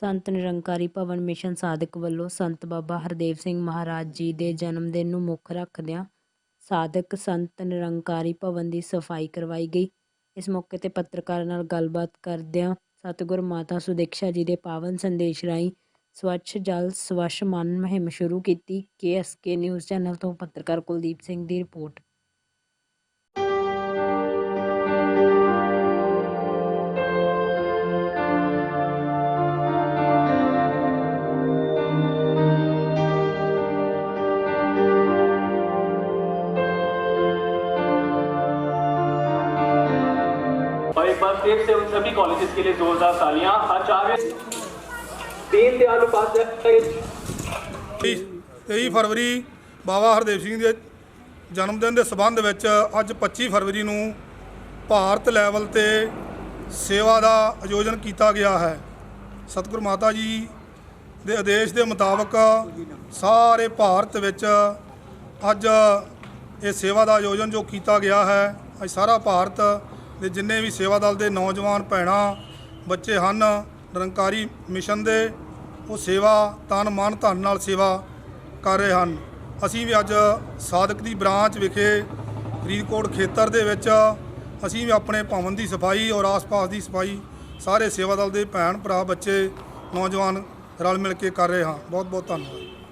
ਸੰਤ ਨਿਰੰਕਾਰੀ ਭਵਨ mission ਸਾਧਕ ਵੱਲੋਂ ਸੰਤ ਬਾਬਾ ਹਰਦੇਵ ਸਿੰਘ ਮਹਾਰਾਜ ਜੀ ਦੇ ਜਨਮ ਦਿਨ ਨੂੰ ਮੁੱਖ ਰੱਖਦਿਆਂ ਸਾਧਕ ਸੰਤ ਨਿਰੰਕਾਰੀ ਭਵਨ ਦੀ ਸਫ਼ਾਈ ਕਰਵਾਈ ਗਈ। ਇਸ ਮੌਕੇ ਤੇ ਪੱਤਰਕਾਰਾਂ ਨਾਲ ਗੱਲਬਾਤ ਕਰਦਿਆਂ ਸਤਿਗੁਰ ਮਾਤਾ ਸੁਦੇਕਸ਼ਾ ਜੀ ਦੇ ਪਾਵਨ ਸੰਦੇਸ਼ ਰਾਹੀਂ ਸਵੱਛ ਜਲ, ਸਵੱਛ ਮਨ ਮੁਹਿੰਮ ਸ਼ੁਰੂ ਕੀਤੀ। ਕੇਐਸਕੇ ਨਿਊਜ਼ ਚੈਨਲ ਤੋਂ ਪੱਤਰਕਾਰ ਕੁਲਦੀਪ ਸਿੰਘ ਦੀ ਰਿਪੋਰਟ। और एक बार फिर से उन सभी कॉलेजेस के लिए जोरदार तालियां आचार्य दीन दयाल उपाध्याय 23 ਫਰਵਰੀ ਬਾਬਾ ਹਰਦੇਵ ਸਿੰਘ ਦੇ ਜਨਮ ਦਿਨ ਦੇ ਸਬੰਧ ਵਿੱਚ ਅੱਜ 25 ਫਰਵਰੀ ਨੂੰ ਭਾਰਤ ਲੈਵਲ ਤੇ ਸੇਵਾ ਦਾ ਆਯੋਜਨ ਕੀਤਾ ਗਿਆ ਹੈ ਸਤਿਗੁਰ ਮਾਤਾ ਜੀ ਦੇ ਆਦੇਸ਼ ਦੇ ਮੁਤਾਬਕ ਸਾਰੇ ਭਾਰਤ ਵਿੱਚ ਅੱਜ ਇਹ ਸੇਵਾ ਦਾ ਆਯੋਜਨ ਜੋ ਕੀਤਾ ਗਿਆ ਹੈ ਅੱਜ ਸਾਰਾ ਭਾਰਤ ਦੇ ਜਿੰਨੇ ਵੀ ਸੇਵਾ ਦਲ ਦੇ ਨੌਜਵਾਨ ਭੈਣਾਂ, ਬੱਚੇ ਹਨ, ਨਿਰੰਕਾਰੀ ਮਿਸ਼ਨ ਦੇ, ਉਹ ਸੇਵਾ ਤਨ ਮਨ ਧਨ ਨਾਲ ਸੇਵਾ ਕਰ ਰਹੇ ਹਨ। ਅਸੀਂ ਵੀ ਅੱਜ ਸਾਧਕ ਦੀ ਬ੍ਰਾਂਚ ਵਿਖੇ ਫਰੀਦਕੋਟ ਖੇਤਰ ਦੇ ਵਿੱਚ ਅਸੀਂ ਵੀ ਆਪਣੇ ਭਵਨ ਦੀ ਸਫ਼ਾਈ ਔਰ ਆਸ-ਪਾਸ ਦੀ ਸਫ਼ਾਈ ਸਾਰੇ ਸੇਵਾ ਦਲ ਦੇ ਭੈਣ ਭਰਾ ਬੱਚੇ, ਨੌਜਵਾਨ ਰਲ ਮਿਲ ਕੇ ਕਰ ਰਹੇ ਹਾਂ। ਬਹੁਤ ਬਹੁਤ ਧੰਨਵਾਦ।